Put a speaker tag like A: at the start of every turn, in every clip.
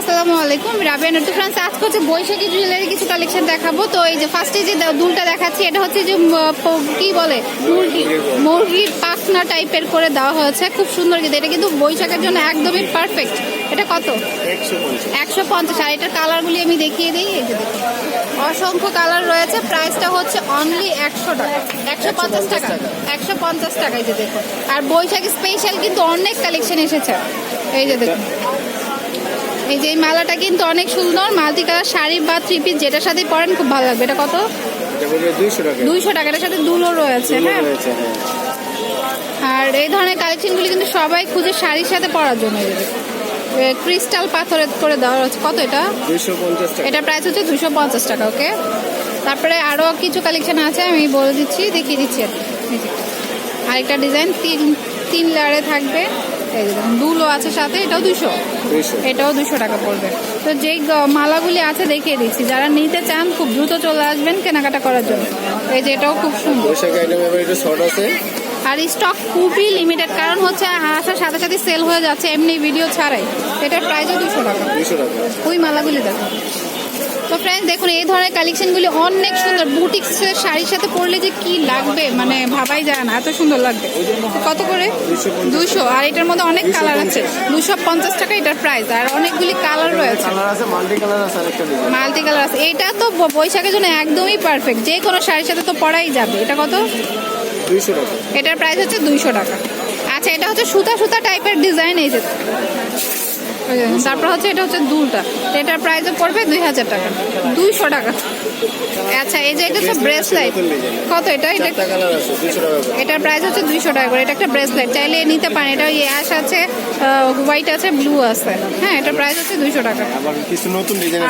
A: আসসালামু আলাইকুম। রাবিয়া নটু ফ্রান্স আজকে হচ্ছে বৈশাখী জুয়েলারি কিছু কালেকশন দেখাবো। তো এই যে ফার্স্টে যে দুলটা দেখাচ্ছি এটা হচ্ছে যে কি বলে? মুরগি। মুরগির পাখনা টাইপের করে দেওয়া হয়েছে। খুব সুন্দর কিন্তু এটা কিন্তু বৈশাখের জন্য একদমই পারফেক্ট এটা কত? একশো পঞ্চাশ। আর এটার কালারগুলি আমি দেখিয়ে দিই। এই যে অসংখ্য কালার রয়েছে। প্রাইসটা হচ্ছে অনলি একশো টাকা। একশো পঞ্চাশ টাকা। একশো পঞ্চাশ টাকা এই যে দেখুন। আর বৈশাখী স্পেশাল কিন্তু অনেক কালেকশন এসেছে। এই যে দেখুন। এই যে এই মালাটা কিন্তু অনেক সুন্দর। মাল্টি কালার শাড়ি বা থ্রি পিস যেটার সাথে পরেন খুব ভালো লাগবে। এটা কত?
B: দুইশো টাকা।
A: টাকার সাথে দুলো রয়েছে হ্যাঁ?
B: হ্যাঁ।
A: আর এই ধরনের কালেকশনগুলি কিন্তু সবাই খুঁজে শাড়ির সাথে পরার জন্য। ক্রিস্টাল পাথরের করে দেওয়া হচ্ছে কত এটা? এটা প্রাইস হচ্ছে দুশো পঞ্চাশ টাকা ওকে তারপরে আরও কিছু কালেকশন আছে আমি বলে দিচ্ছি দেখিয়ে দিচ্ছি। আরেকটা ডিজাইন তিন তিন লেয়ারে থাকবে। এই দেখুন, দুলো আছে সাথে এটাও দুশো এটাও দুশো টাকা পড়বে। তো যেই মালাগুলি আছে দেখিয়ে দিচ্ছি যারা নিতে চান খুব দ্রুত চলে আসবেন কেনাকাটা করার জন্য। এই যে এটাও খুব সুন্দর। আর স্টক খুবই লিমিটেড কারণ হচ্ছে আসার সাথে সাথে সেল হয়ে যাচ্ছে এমনি ভিডিও ছাড়াই। এটার প্রাইসও দুশো টাকা।
B: টাকা।
A: ওই মালাগুলি দেখো। তো ফ্রেন্ড দেখুন এই ধরনের কালেকশনগুলি অনেক সুন্দর। বুটিক্সের শাড়ির সাথে পরলে যে কি লাগবে মানে ভাবাই যায় না এত সুন্দর লাগবে। কত করে? দুশো আর এটার মধ্যে অনেক কালার আছে। দুশো পঞ্চাশ টাকা এটার প্রাইস আর অনেকগুলি কালার রয়েছে।
B: মাল্টি কালার আছে আরেকটা ডিজাইন
A: মাল্টি কালার আছে। এটা তো বৈশাখের জন্য একদমই পারফেক্ট যে কোনো শাড়ির সাথে তো পরাই যাবে। এটা কত?
B: দুইশো টাকা।
A: এটার প্রাইস হচ্ছে দুইশো টাকা। আচ্ছা এটা হচ্ছে সুতা সুতা টাইপের ডিজাইন এই যে, তারপর হচ্ছে এটা হচ্ছে দুলটা। এটার প্রাইসও পড়বে দুই হাজার টাকা। দুইশো টাকা। আচ্ছা এই যে এটা হচ্ছে ব্রেসলাইট কত এটা? এটা এটার প্রাইস হচ্ছে দুইশো টাকা করে। এটা একটা ব্রেসলেট চাইলে নিতে পারেন। এটা ওই অ্যাশ আছে হোয়াইট আছে ব্লু আছে। হ্যাঁ এটার প্রাইস হচ্ছে দুইশো টাকা।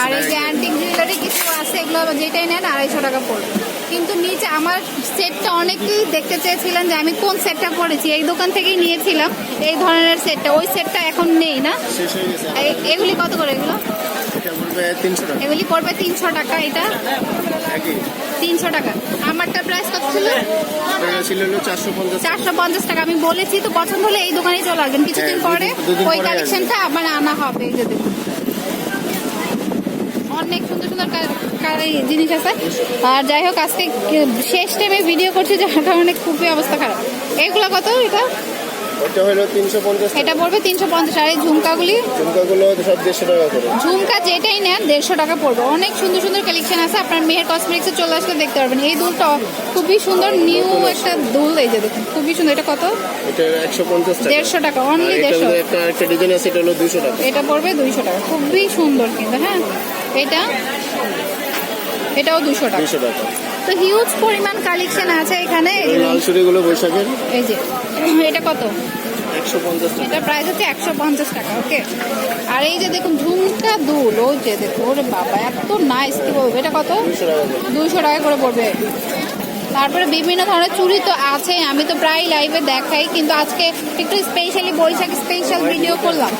A: আর এই যে অ্যান্টিক জুয়েলারি কিছু আছে এগুলো যেটাই নেন আড়াইশো টাকা পড়বে। কিন্তু নিচে আমার সেটটা অনেকেই দেখতে চেয়েছিলেন যে আমি কোন সেটটা পরেছি। এই দোকান থেকেই নিয়েছিলাম এই ধরনের সেটটা। ওই সেটটা এখন নেই না? এগুলি কত করে এগুলো? এগুলি পড়বে তিনশো টাকা এটা? তিনশো টাকা। আমারটা প্রাইস কত ছিল?
B: চারশো পঞ্চাশ
A: টাকা। আমি বলেছি তো পছন্দ হলে এই দোকানেই চলে আসবেন। কিছুদিন
B: হ্যাঁ,
A: পরে ওই কালেকশনটা আবার আনা হবে এই যে দেখুন। অনেক সুন্দর সুন্দর জিনিস আছে। আর যাই হোক আজকে শেষ টাইমে ভিডিও করছি যার কারণে খুবই অবস্থা খারাপ। এগুলো কত এটা?
B: হলো
A: এটা পড়বে আর এই ঝুমকাগুলি?
B: ঝুমকাগুলো সব দেড়শো টাকা করে।
A: ঝুমকা যেটাই নেন টাকা পড়বে। অনেক সুন্দর সুন্দর কালেকশন আছে। আপনার কসমেটিক্সে চলে আসলে দেখতে পারবেন। এই দুলটা খুবই সুন্দর নিউ একটা দুল এই যে দেখুন। খুবই সুন্দর। এটা কত?
B: এটা টাকা।
A: অনলি
B: এটা একটা একটা ডিজাইন আছে এটা হলো টাকা।
A: এটা পড়বে দুইশো টাকা। খুবই সুন্দর কিন্তু হ্যাঁ? এটা এটাও দুশো টাকা। তো হিউজ পরিমাণ কালেকশন আছে এখানে।
B: এই বৈশাখের।
A: এই যে এটা কত?
B: একশো পঞ্চাশ
A: এটা প্রাইস হচ্ছে একশো পঞ্চাশ টাকা ওকে আর এই যে দেখুন ঝুমকা দুল ও যে দেখো ওরে বাবা এত নাইস কি বলব এটা কত? দুশো টাকা করে। পড়বে। তারপরে বিভিন্ন ধরনের চুরি তো আছেই আমি তো প্রায় লাইভে দেখাই কিন্তু আজকে একটু স্পেশালি বৈশাখ স্পেশাল ভিডিও করলাম।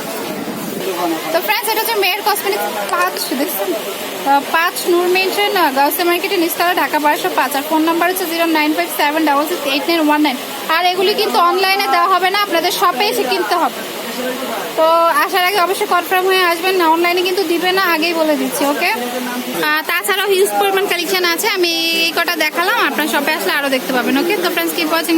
A: তো ফ্রেন্ডস এটা হচ্ছে মেয়ের কসমেটিক পাঁচ, দেখছেন? পাঁচ নূর মেনশন গাউসে মার্কেটে নিস্তারা ঢাকা বারোশো পাঁচ। আর ফোন নাম্বার হচ্ছে zero nine five seven double six eight nine one nine আর এগুলি কিন্তু অনলাইনে দেওয়া হবে না, আপনাদের শপে এসে কিনতে হবে। তো আসার আগে অবশ্যই কনফার্ম হয়ে আসবেন, না অনলাইনে কিন্তু দিবে না, আগেই বলে দিচ্ছি ওকে তাছাড়াও হিউজ পরিমাণ কালেকশন আছে, আমি এই কটা দেখালাম, আপনার শপে আসলে আরও দেখতে পাবেন ওকে তো ফ্রেন্ডস কিপ ওয়াচিং